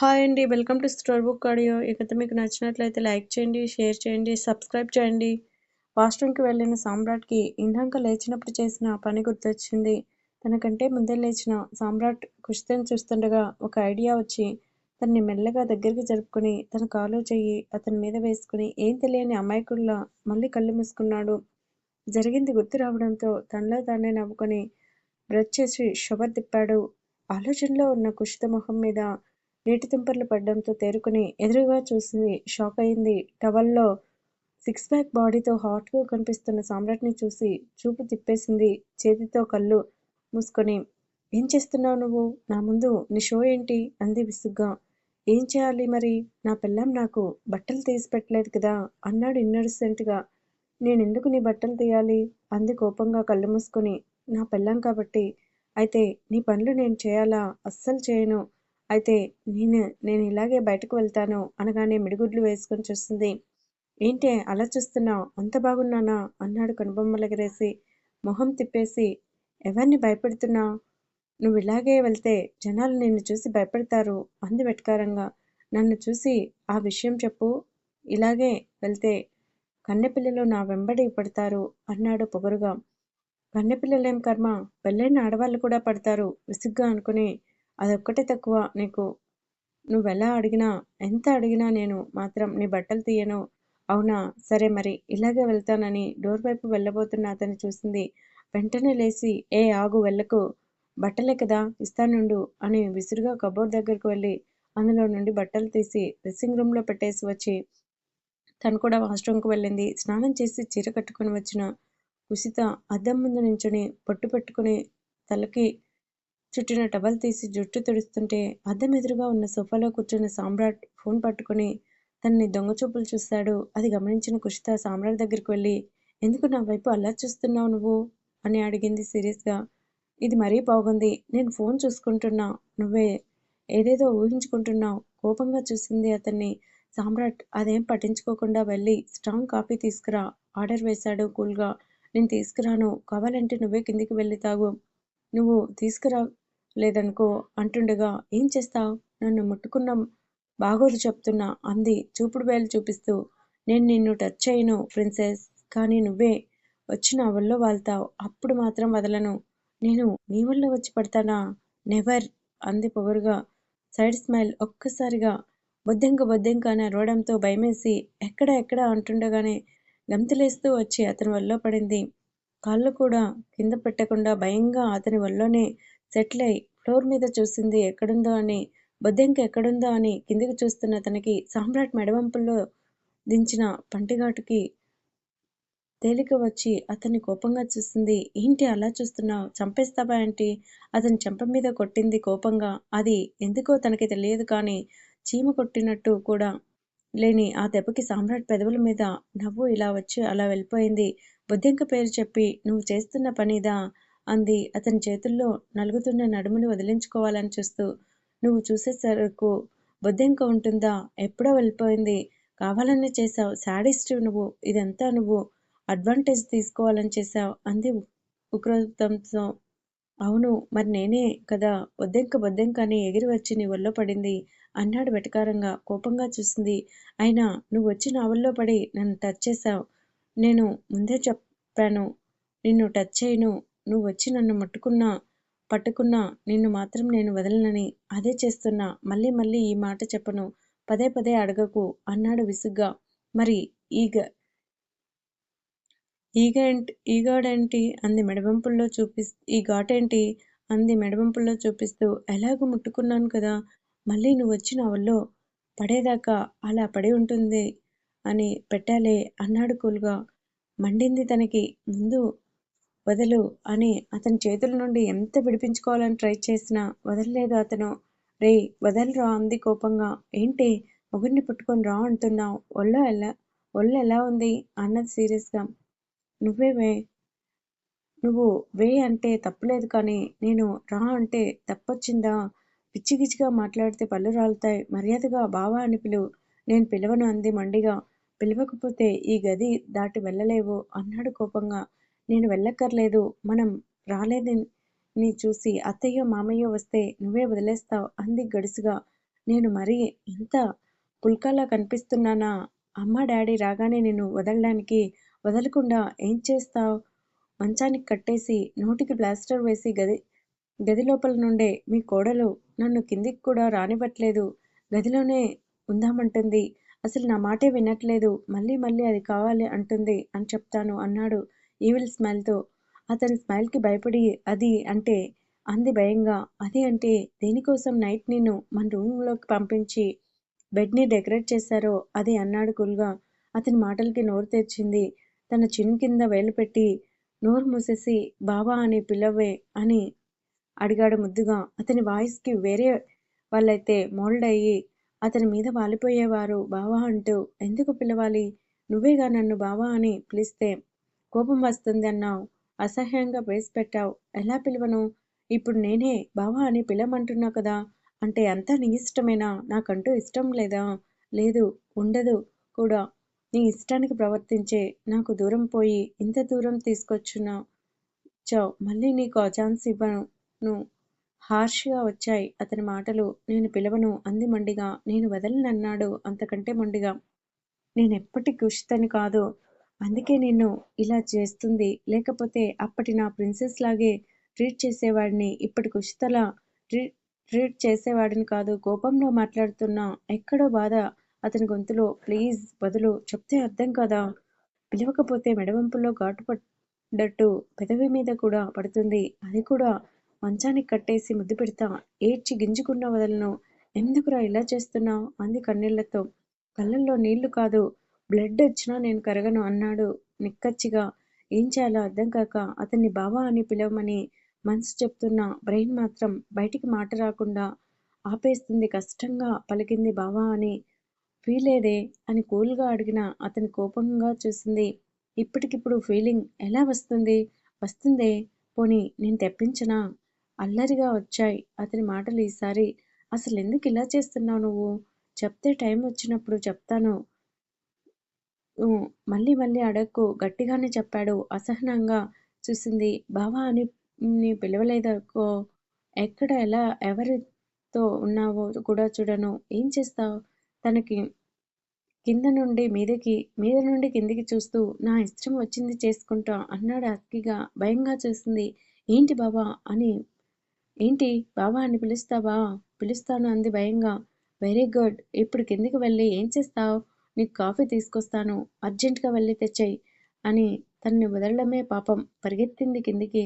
Hi అండి. Welcome to store book audio. ఈ మీకు నచ్చినట్లయితే లైక్ చేయండి, షేర్ చేయండి, సబ్స్క్రైబ్ చేయండి. వాష్‌రూమ్‌కి వెళ్ళిన సామ్రాట్‌కి ఇందాక లేచినప్పుడు చేసిన పని గుర్తొచ్చింది. తనకంటే ముందే లేచిన సామ్రాట్ కుషితను చూస్తుండగా ఒక ఐడియా వచ్చి తనని మెల్లగా దగ్గరికి జరుపుకుని తన కాలు, చెయ్యి అతని మీద వేసుకుని ఏం తెలియని అమాయకుడిలా మళ్ళీ కళ్ళు మూసుకున్నాడు. జరిగింది గుర్తు రావడంతో తనలో తానే నవ్వుకొని బ్రష్ చేసి షవర్ తిప్పాడు. ఆలోచనలో ఉన్న కుషిత మొహం మీద నీటి తుంపర్లు పడడంతో తేరుకుని ఎదురుగా చూసి షాకయింది. టవల్లో సిక్స్ ప్యాక్ బాడీతో హాట్‌గా కనిపిస్తున్న సామ్రాట్‌ని చూసి చూపు తిప్పేసింది చేతితో కళ్ళు మూసుకొని ఏం చేస్తున్నావు నువ్వు? నా ముందు నీ షో ఏంటి? అంది విసుగ్గా. ఏం చేయాలి మరి? నా పెళ్ళాం నాకు బట్టలు తీసి పెట్టలేదు కదా! అన్నాడు ఇన్నోసెంట్‌గా. నేనెందుకు నీ బట్టలు తీయాలి? అంది కోపంగా కళ్ళు మూసుకొని నా పెళ్ళాం కాబట్టి. అయితే నీ పనులు నేను చేయాలా? అస్సలు చేయను. అయితే నేను నేను ఇలాగే బయటకు వెళ్తాను అనగానే మిడిగుడ్లు వేసుకొని చూస్తుంది ఏంటి అలా చూస్తున్నావు అంత బాగున్నానా? అన్నాడు కనుబొమ్మలెగరేసి. మొహం తిప్పేసి ఎవరిని ఎవర్ని నువ్వు ఇలాగే వెళ్తే జనాలు నిన్ను చూసి భయపడతారు అంది వెటకారంగా. నన్ను చూసి ఆ విషయం చెప్పు. ఇలాగే వెళ్తే కన్నెపిల్లలు నా వెంబడి పడతారు అన్నాడు పొగరుగా. కన్నెపిల్లలేం కర్మ? పెళ్ళైన ఆడవాళ్ళు కూడా పడతారు విసుగ్గా అనుకుని. అదొక్కటే తక్కువ నీకు. నువ్వెలా అడిగినా, ఎంత అడిగినా నేను మాత్రం నీ బట్టలు తీయను. అవునా? సరే మరి ఇలాగే వెళ్తానని డోర్ వైపు వెళ్ళబోతున్న అతన్ని చూసింది. వెంటనే లేచి ఏ ఆగు వెళ్ళకు. బట్టలే కదా ఇస్తానుండు అని విసురుగా కబోర్డ్ దగ్గరకు వెళ్ళి అందులో నుండి బట్టలు తీసి డ్రెస్సింగ్ రూమ్‌లో పెట్టేసి వచ్చి తను కూడా వాష్‌రూమ్‌కి వెళ్ళింది. స్నానం చేసి చీర కట్టుకుని వచ్చిన కుషిత అద్దం ముందు నించుని పొట్టు పెట్టుకుని తలకి చుట్టిన టవల్ తీసి జుట్టు తుడుస్తుంటే అద్దం ఎదురుగా ఉన్న సోఫాలో కూర్చున్న సామ్రాట్ ఫోన్ పట్టుకుని తనని దొంగచూపులు చూశాడు. అది గమనించిన కుషిత సామ్రాట్ దగ్గరికి వెళ్ళి ఎందుకు నా వైపు అలా చూస్తున్నావు నువ్వు? అని అడిగింది సీరియస్‌గా. ఇది మరీ బాగుంది. నేను ఫోన్ చూసుకుంటున్నా. నువ్వే ఏదేదో ఊహించుకుంటున్నావు కోపంగా చూసింది అతన్ని. సామ్రాట్ అదేం పట్టించుకోకుండా వెళ్ళి స్ట్రాంగ్ కాఫీ తీసుకురా ఆర్డర్ వేశాడు కూల్‌గా. నేను తీసుకురాను. కావాలంటే నువ్వే కిందికి వెళ్ళి తాగు. నువ్వు తీసుకురా లేదనుకో అంటుండగా ఏం చేస్తావు నన్ను ముట్టుకున్న బాగోదు చెప్తున్నా అంది చూపుడు వేలు చూపిస్తూ. నేను నిన్ను టచ్ చేయను ప్రిన్సెస్. కానీ నువ్వే వచ్చి నా ఒళ్ళో అప్పుడు మాత్రం వదలను. నేను నీ వల్ల వచ్చి పడతానా? నెవర్ అంది పొగరుగా. సైడ్ స్మైల్ ఒక్కసారిగా బొద్దెంక బొద్దింక అని అరవడంతో భయమేసి ఎక్కడ ఎక్కడ అంటుండగానే గంతులేస్తూ వచ్చి అతని వల్ల పడింది. కాళ్ళు కూడా కింద పెట్టకుండా భయంగా అతని వల్లనే సెటిల్ అయి ఫ్లోర్ మీద చూసింది ఎక్కడుందో అని. బొద్దెంక ఎక్కడుందో అని కిందికి చూస్తున్న తనకి సామ్రాట్ మెడవంపుల్లో దించిన పంటిఘాటుకి తేలిక వచ్చి అతన్ని కోపంగా చూసింది. ఏంటి అలా చూస్తున్నావు చంపేస్తావా ఏంటి? అతని చెంప మీద కొట్టింది కోపంగా. అది ఎందుకో తనకి తెలియదు కానీ చీమ కొట్టినట్టు కూడా లేని ఆ దెబ్బకి సామ్రాట్ పెదవుల మీద నవ్వు ఇలా వచ్చి అలా వెళ్ళిపోయింది. బొద్దింక పేరు చెప్పి నువ్వు చేస్తున్న పనిదా అంది అతని చేతుల్లో నలుగుతున్న నడుముని వదిలించుకోవాలని చూస్తూ. నువ్వు చూసేసరకు బుద్ధింక ఉంటుందా? ఎప్పుడో వెళ్ళిపోయింది. కావాలని చేశావు శాడిస్ట్ నువ్వు. ఇదంతా నువ్వు అడ్వాంటేజ్ తీసుకోవాలని చేశావు అంది ఉక్రోతంతో అవును మరి నేనే కదా బొద్దెంక బొద్దింక అని ఎగిరి వచ్చి నీ ఒళ్ళో పడింది అన్నాడు వెటకారంగా. కోపంగా చూసింది. అయినా నువ్వొచ్చి నా ఒళ్ళో పడి నన్ను టచ్ చేశావు నేను ముందే చెప్పాను నిన్ను టచ్ చేయను. నువ్వు వచ్చి నన్ను ముట్టుకున్నా, పట్టుకున్నా నిన్ను మాత్రం నేను వదలనని. అదే చేస్తున్నా. మళ్ళీ మళ్ళీ ఈ మాట చెప్పను. పదే పదే అడగకు అన్నాడు విసుగ్గా. మరి ఈగ ఈగాడేంటి? అంది మెడవంపుల్లో చూపిస్తూ ఈ ఘాటేంటి? అంది మెడవంపుల్లో చూపిస్తూ. ఎలాగో ముట్టుకున్నాను కదా! మళ్ళీ నువ్వొచ్చి నా వల్ల పడేదాకా అలా పడి ఉంటుంది అని పెట్టాలే అన్నాడు కూల్‌గా. మండింది తనకి. ముందు వదలు అని అతని చేతుల నుండి ఎంత విడిపించుకోవాలని ట్రై చేసినా వదలలేదు అతను. రేయ్ వదలరా అంది కోపంగా. ఏంటి మొగుడ్ని పుట్టుకొని రా అంటున్నావు ఒళ్ళో ఎలా ఒళ్ళు ఎలా ఉంది? అన్నది సీరియస్‌గా. నువ్వే వే నువ్వు వే అంటే తప్పులేదు కానీ నేను రా అంటే తప్పొచ్చిందా? పిచ్చిగిచ్చిగా మాట్లాడితే పళ్ళు రాలుతాయి. మర్యాదగా బావా అని పిలువు. నేను పిలవను అంది మండిగా పిలవకపోతే ఈ గది దాటి వెళ్ళలేవు అన్నాడు కోపంగా. నేను వెళ్ళక్కర్లేదు. మనం రాలేదని చూసి అత్తయ్యో మామయ్యో వస్తే నువ్వే వదిలేస్తావు అంది గడుసుగా. నేను మరీ ఇంత పుల్కాలా కనిపిస్తున్నానా అమ్మ డాడీ రాగానే నేను వదలడానికి వదలకుండా ఏం చేస్తావు మంచానికి కట్టేసి నోటికి ప్లాస్టర్ వేసి గది గది లోపల నుండే మీ కోడలు నన్ను కిందికి కూడా రానివ్వట్లేదు గదిలోనే ఉందామంటుంది అసలు నా మాటే వినట్లేదు. మళ్ళీ మళ్ళీ అది కావాలి అంటుంది అని చెప్తాను అన్నాడు ఈవిల్ స్మైల్తో. అతని స్మైల్కి భయపడి అది అంటే అంది భయంగా. అది అంటే దేనికోసం నైట్ నిన్ను మన రూమ్లోకి పంపించి బెడ్ని డెకరేట్ చేశారో అది అన్నాడు కూల్గా. అతని మాటలకి నోరు తెరిచింది. తన చిన్ కింద వేలు పెట్టి నోరు మూసేసి బావా అని పిలవే అని అడిగాడు ముద్దుగా. అతని వాయిస్కి వేరే వాళ్ళైతే మోల్డ్ అయ్యి అతని మీద వాలిపోయేవారు. బావా అంటూ ఎందుకు పిలవాలి? నువ్వేగా నన్ను బావా అని పిలిస్తే కోపం వస్తుంది అన్నావు. అసహ్యంగా వేసి పెట్టావు. ఎలా పిలవను? ఇప్పుడు నేనే బావా అని పిలవమంటున్నా కదా? అంటే అంతా నీ ఇష్టమేనా? నాకంటూ ఇష్టం లేదా? లేదు ఉండదు కూడా. నీ ఇష్టానికి ప్రవర్తించే నాకు దూరం పోయి ఇంత దూరం తీసుకొచ్చున్నా చావు మళ్ళీ నీకు ఆ ఛాన్స్ ఇవ్వను. హార్ష్గా వచ్చాయి. అతని మాటలు నేను పిలవను అంది మొండిగా. నేను వదలనన్నాడు అంతకంటే మొండిగా. నేనెప్పటి కుషితని కాదు. అందుకే నిన్ను ఇలా చేస్తుంది. లేకపోతే అప్పటి నా ప్రిన్సెస్ లాగే ట్రీట్ చేసేవాడిని. ఇప్పటి కుషితలా ట్రీట్ ట్రీట్ చేసేవాడిని కాదు. కోపంలో మాట్లాడుతున్నా ఎక్కడో బాధ అతని గొంతులో. ప్లీజ్ బదులు చెప్తే అర్థం కదా? పిలవకపోతే మెడవంపుల్లో ఘాటు పడ్డట్టు పెదవి మీద కూడా పడుతుంది. అది కూడా మంచానికి కట్టేసి ముద్దు పెడతా. ఏడ్చి గింజుకున్న వదలను. ఎందుకురా ఇలా చేస్తున్నావు? అంది కన్నీళ్ళతో. కళ్ళల్లో నీళ్ళు కాదు. బ్లడ్ వచ్చినా నేను కరగను అన్నాడు నిక్కచ్చిగా. ఏం చేయాలో అర్థం కాక అతన్ని బావా అని పిలవమని మనసు చెప్తున్న బ్రెయిన్ మాత్రం బయటికి మాట రాకుండా ఆపేస్తుంది కష్టంగా పలికింది బావా అని ఫీలేదే అని కూల్గా అడిగిన అతని కోపంగా చూసింది. ఇప్పటికిప్పుడు ఫీలింగ్ ఎలా వస్తుంది? వస్తుందే. పోనీ నేను తెప్పించనా? అల్లరిగా వచ్చాయి. అతని మాటలు ఈసారి అసలు ఎందుకు ఇలా చేస్తున్నావు నువ్వు? చెప్తే టైం వచ్చినప్పుడు చెప్తాను. మళ్ళీ మళ్ళీ అడక్కు. గట్టిగానే చెప్పాడు. అసహనంగా చూసింది. బావా అని నీ పిలవలేదనుకో ఎక్కడ ఎలా ఎవరితో ఉన్నావో కూడా చూడను. ఏం చేస్తావు? తనకి కింద నుండి మీదకి మీద నుండి కిందికి చూస్తూ నా ఇష్టం వచ్చింది చేసుకుంటా అన్నాడు అక్కిగా. భయంగా చూసింది. ఏంటి బాబా అని ఏంటి? బావా అని పిలుస్తావా? పిలుస్తాను అంది భయంగా. Very good. ఇప్పుడు కిందికి వెళ్ళి ఏం చేస్తావు? నీకు కాఫీ తీసుకొస్తాను. అర్జెంటుగా వెళ్ళి తెచ్చేయి అని తన్ని వదలడమే పాపం. పరిగెత్తింది కిందికి.